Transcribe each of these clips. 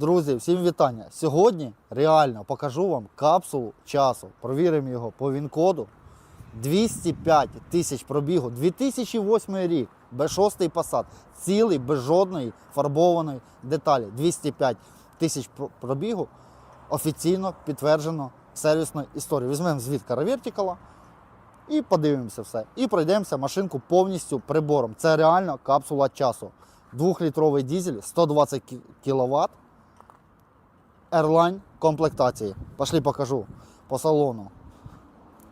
Друзі, всім вітання. Сьогодні реально покажу вам капсулу часу. Провіримо його по він-коду. 205 тисяч пробігу, 2008 рік, Б6 Passat, цілий, без жодної фарбованої деталі. 205 тисяч пробігу офіційно підтверджено сервісною історією. Візьмемо звід Вертикала і подивимося все. І пройдемося машинку повністю прибором. Це реально капсула часу. Двохлітровий дизель, 120 кВт. Airline комплектації. Пошли покажу по салону.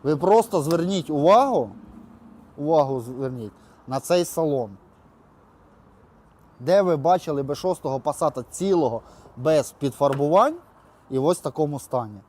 Ви просто зверніть увагу, увагу зверніть на цей салон. Де ви бачили b 6 пасата цілого без підфарбувань і ось в такому стані.